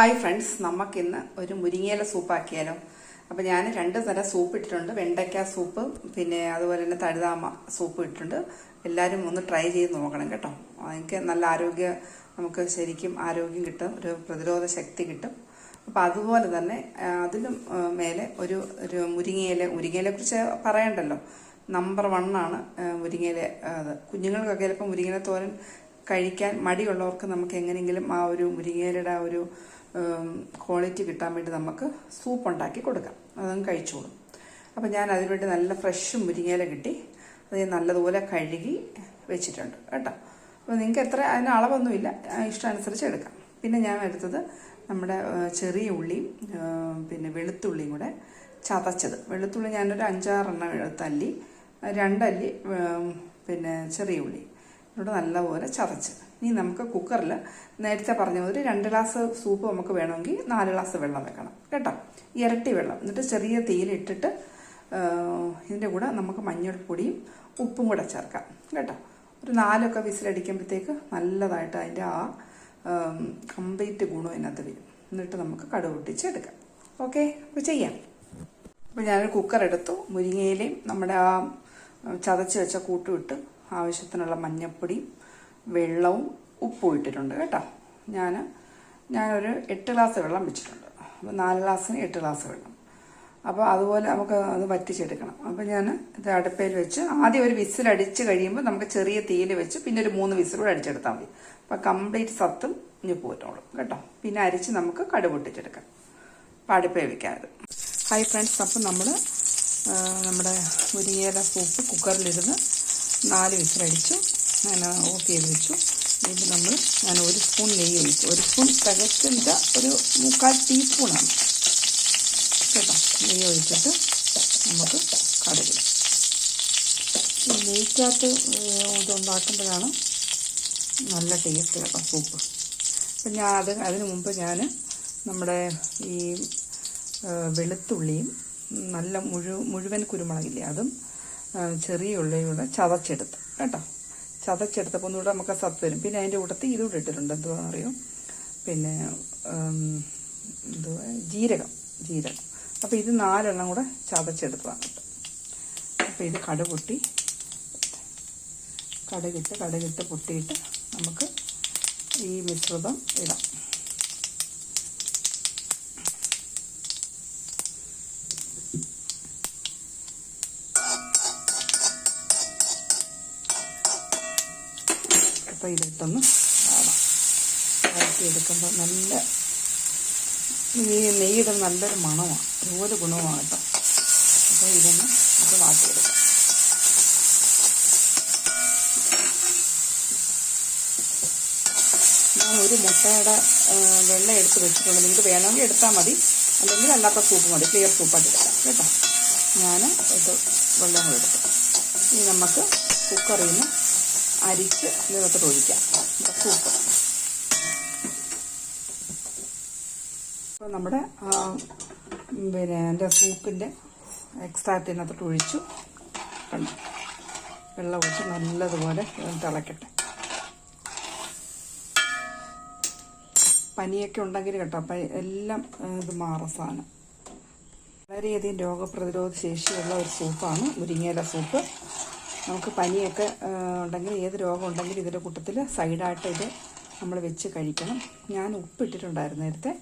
Hi friends നമുക്കിന്ന് ഒരു മുരിങ്ങയില സൂപ്പാക്കിയാലോ? അപ്പോൾ ഞാൻ രണ്ട് തരം സൂപ്പ് ഇട്ടിട്ടുണ്ട്. വെണ്ടയ്ക്ക സൂപ്പ് പിന്നെ അതുപോലെ തന്നെ തഴുതാമ സൂപ്പ് ഇട്ടിട്ടുണ്ട്. എല്ലാവരും ഒന്ന് ട്രൈ ചെയ്ത് നോക്കണം കേട്ടോ. എനിക്ക് നല്ല ആരോഗ്യ നമുക്ക് ശരിക്കും ആരോഗ്യം കിട്ടും ഒരു പ്രതിരോധ ശക്തി കിട്ടും. അപ്പോൾ അതുപോലെ തന്നെ അതിലും മേലെ ഒരു ഒരു മുരിങ്ങയില കുറിച്ച് പറയണ്ടല്ലോ. നമ്പർ വണ്ണാണ് മുരിങ്ങയില അത്. കുഞ്ഞുങ്ങൾക്കൊക്കെ ചിലപ്പോൾ മുരിങ്ങയില തോരൻ കഴിക്കാൻ മടിയുള്ളവർക്ക് നമുക്ക് എങ്ങനെയെങ്കിലും ആ ഒരു മുരിങ്ങയിലയുടെ ആ ഒരു ക്വാളിറ്റി കിട്ടാൻ വേണ്ടി നമുക്ക് സൂപ്പ് ഉണ്ടാക്കി കൊടുക്കാം. അതങ്ങ് കഴിച്ചോളും. അപ്പം ഞാൻ അതിനുവേണ്ടി നല്ല ഫ്രഷ് മുരിങ്ങയില കിട്ടി. അത് ഞാൻ നല്ലതുപോലെ കഴുകി വെച്ചിട്ടുണ്ട് കേട്ടോ. അപ്പോൾ നിങ്ങൾക്ക് എത്ര അതിന് അളവൊന്നുമില്ല. ഇഷ്ടമനുസരിച്ച് എടുക്കാം. പിന്നെ ഞാൻ എടുത്തത് നമ്മുടെ ചെറിയ ഉള്ളിയും പിന്നെ വെളുത്തുള്ളിയും കൂടെ ചതച്ചത്. വെളുത്തുള്ളി ഞാനൊരു അഞ്ചാറെണ്ണം തല്ലി രണ്ടല്ലി പിന്നെ ചെറിയ ഉള്ളി. ഇവിടെ നല്ലപോലെ ചതച്ച്. ഇനി നമുക്ക് കുക്കറിൽ നേരത്തെ പറഞ്ഞ പോലെ രണ്ട് ഗ്ലാസ് സൂപ്പ് നമുക്ക് വേണമെങ്കിൽ നാല് ഗ്ലാസ് വെള്ളം വെക്കണം. കേട്ടോ? ഇരട്ടി വെള്ളം. എന്നിട്ട് ചെറിയ തീയിലിട്ടിട്ട് ഇതിന്റെ കൂടെ നമുക്ക് മഞ്ഞൾപ്പൊടിയും ഉപ്പും കൂടെ ചേർക്കാം. കേട്ടോ? ഒരു നാലൊക്കെ വിസിലടിക്കുമ്പോഴത്തേക്ക് നല്ലതായിട്ട് അതിന്റെ ആ കംപ്ലീറ്റ് ഗുണം അതിനകത്ത് വരും. എന്നിട്ട് നമുക്ക് കടുക് പൊട്ടിച്ചെടുക്കാം ഓക്കെ? അപ്പോൾ ചെയ്യാം. അപ്പോൾ ഞാനൊരു കുക്കർ എടുത്തു. മുരിങ്ങയിലയും നമ്മുടെ ആ ചതച്ച് വെച്ച കൂട്ടും ഇട്ട് ആവശ്യത്തിനുള്ള മഞ്ഞൾപ്പൊടിയും വെള്ളവും ഉപ്പും ഇട്ടിട്ടുണ്ട് കേട്ടോ. ഞാൻ ഞാനൊരു എട്ട് ഗ്ലാസ് വെള്ളം വെച്ചിട്ടുണ്ട്. അപ്പോൾ നാല് ഗ്ലാസ്സിന് എട്ട് ഗ്ലാസ് വെള്ളം. അപ്പോൾ അതുപോലെ നമുക്ക് അത് വറ്റിച്ചെടുക്കണം. അപ്പോൾ ഞാൻ ഇത് അടുപ്പയിൽ വെച്ച് ആദ്യം ഒരു വിസിൽ അടിച്ച് കഴിയുമ്പോൾ നമുക്ക് ചെറിയ തീയിൽ വെച്ച് പിന്നെ ഒരു മൂന്ന് വിസിൽ കൂടെ അടിച്ചെടുത്താൽ മതി. അപ്പോൾ കംപ്ലീറ്റ് സത്തും ഇനി പോറ്റോളും കേട്ടോ. പിന്നെ അരിച്ച് നമുക്ക് കടുക് പൊട്ടിച്ചെടുക്കാം. അപ്പോൾ അടുപ്പേ വെക്കാറ് ഹായ് ഫ്രണ്ട്സ്. അപ്പം നമ്മൾ നമ്മുടെ മുരിങ്ങയില സൂപ്പ് കുക്കറിലിരുന്ന് നാല് വിസിലടിച്ചു ഞാൻ ഓഫ് ചെയ്ത് വെച്ചു. ഇത് നമ്മൾ ഞാൻ ഒരു സ്പൂൺ നെയ്യ് ഒഴിച്ചു. ഒരു സ്പൂൺ തികച്ചിട്ട് ഒരു മുക്കാൽ ടീസ്പൂണാണ് കേട്ടോ? നെയ്യ് ഒഴിച്ചിട്ട് നമുക്ക് കടലും ഈ നെയ്ക്കകത്ത് ഇതുണ്ടാക്കുമ്പോഴാണ് നല്ല ടേസ്റ്റ് കേട്ടോ സൂപ്പ് അപ്പം ഞാൻ അത് അതിന് മുമ്പ് ഞാൻ നമ്മുടെ ഈ വെളുത്തുള്ളിയും നല്ല മുഴു മുഴുവൻ കുരുമുളകില്ലേ അതും ചെറിയ ഉള്ളി കൂടെ ചതച്ചെടുത്ത്. കേട്ടോ? ചതച്ചെടുത്തപ്പോൾ ഒന്നുകൂടെ നമുക്ക് സത്ത് വരും. പിന്നെ അതിന്റെ കൂട്ടത്തിൽ ഇതുകൂടെ ഇട്ടിട്ടുണ്ട്. എന്തുവാ അറിയോ? പിന്നെ എന്തുവാ? ജീരകം. ജീരകം. അപ്പോൾ ഇത് നാലെണ്ണം കൂടെ ചതച്ചെടുത്തതാണ് അപ്പോൾ ഇത് കടുപൊട്ടി കടുകിട്ട് കടുകിട്ട് പൊട്ടിയിട്ട് നമുക്ക് ഈ മിശ്രിതം ഇടാം. അപ്പോൾ ഇതിട്ടൊന്ന് ആടാം വഴറ്റിയെടുക്കുമ്പോൾ നല്ല ഈ നെയ്യുടെ നല്ലൊരു മണമാണ് ഒരുപോലെ ഗുണമാണ് കേട്ടോ. അപ്പോൾ ഇതൊന്ന് നമുക്ക് മാറ്റിയെടുക്കാം. ഞാൻ ഒരു മുട്ടയുടെ വെള്ളം എടുത്ത് വെച്ചിട്ടുണ്ട് നിങ്ങൾക്ക് വേണമെങ്കിൽ എടുത്താൽ മതി. അല്ലെങ്കിൽ അല്ലാത്ത സൂപ്പ് മതി. ക്ലിയർ സൂപ്പായിട്ട് എടുക്കാം. കേട്ടോ? ഞാൻ ഇത് വെള്ളം എടുത്തു ഇനി നമുക്ക് കുക്കറിൽ നിന്ന് അരിച്ച് ഇതിനകത്തോട്ട് ഒഴിക്കാം. സൂപ്പ് അപ്പോൾ നമ്മുടെ പിന്നെ എന്റെ സൂപ്പിന്റെ എക്സ്ട്രാക്റ്റ് ഇതിനകത്തോട്ട് ഒഴിച്ചു. കണ്ടു? വെള്ളം ഒഴിച്ച് നല്ലതുപോലെ തിളക്കട്ടെ. പനിയൊക്കെ ഉണ്ടെങ്കിൽ കേട്ടോ അപ്പം എല്ലാം ഇത് മാറും സാധനം. വളരെയധികം രോഗപ്രതിരോധ ശേഷിയുള്ള ഒരു സൂപ്പാണ് മുരിങ്ങയില സൂപ്പ്. നമുക്ക് പനിയൊക്കെ ഉണ്ടെങ്കിൽ ഏത് രോഗം ഉണ്ടെങ്കിലും ഇതിന്റെ കൂട്ടത്തിൽ സൈഡായിട്ട് ഇത് നമ്മൾ വെച്ച് കഴിക്കണം. ഞാൻ ഉപ്പ് ഇട്ടിട്ടുണ്ടായിരുന്നു നേരത്തെ.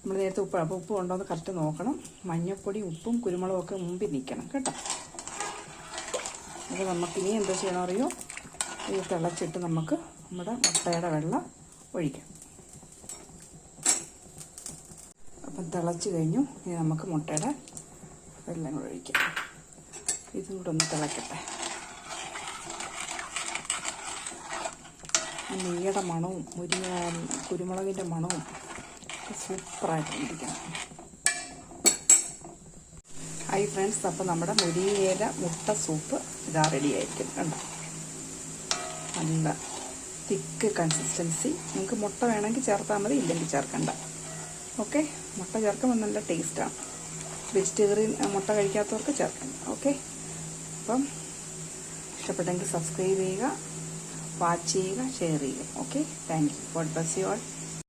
നമ്മൾ നേരത്തെ ഉപ്പ് അപ്പോൾ ഉപ്പ് ഉണ്ടോ എന്ന് കറക്റ്റ് നോക്കണം. മഞ്ഞൾപ്പൊടി ഉപ്പും കുരുമുളകും ഒക്കെ മുമ്പിൽ നിൽക്കണം കേട്ടോ. അപ്പോൾ നമുക്കിനി എന്താ ചെയ്യണം അറിയോ? ഇത് തിളച്ചിട്ട് നമുക്ക് നമ്മുടെ മുട്ടയുടെ വെള്ളം ഒഴിക്കാം. അപ്പം തിളച്ച് കഴിഞ്ഞു. ഇനി നമുക്ക് മുട്ടയുടെ വെള്ളം കൂടെ ഒഴിക്കാം. ഇതും കൂടെ ഒന്ന് തിളക്കട്ടെ. ആ നെയ്യുടെ മണവും മുരിങ്ങ കുരുമുളകിന്റെ മണവും ഒക്കെ സൂപ്പറായിട്ടിരിക്കണം ഹൈ ഫ്രണ്ട്സ് അപ്പോൾ നമ്മുടെ മുരിങ്ങയില മുട്ട സൂപ്പ് ഇതാ റെഡി ആയിരിക്കും കണ്ടോ? നല്ല തിക്ക് കൺസിസ്റ്റൻസി നിങ്ങൾക്ക് മുട്ട വേണമെങ്കിൽ ചേർത്താൽ മതി ഇല്ലെങ്കിൽ ചേർക്കണ്ട. ഓക്കെ മുട്ട ചേർക്കുമ്പോൾ നല്ല ടേസ്റ്റാണ് വെജിറ്റേറിയൻ മുട്ട കഴിക്കാത്തവർക്ക് ചേർക്കണം ഓക്കെ അപ്പം ഇഷ്ടപ്പെട്ടെങ്കിൽ സബ്സ്ക്രൈബ് ചെയ്യുക. വാച്ച് ചെയ്യുക ഷെയർ ചെയ്യുക. Okay thank you god bless you all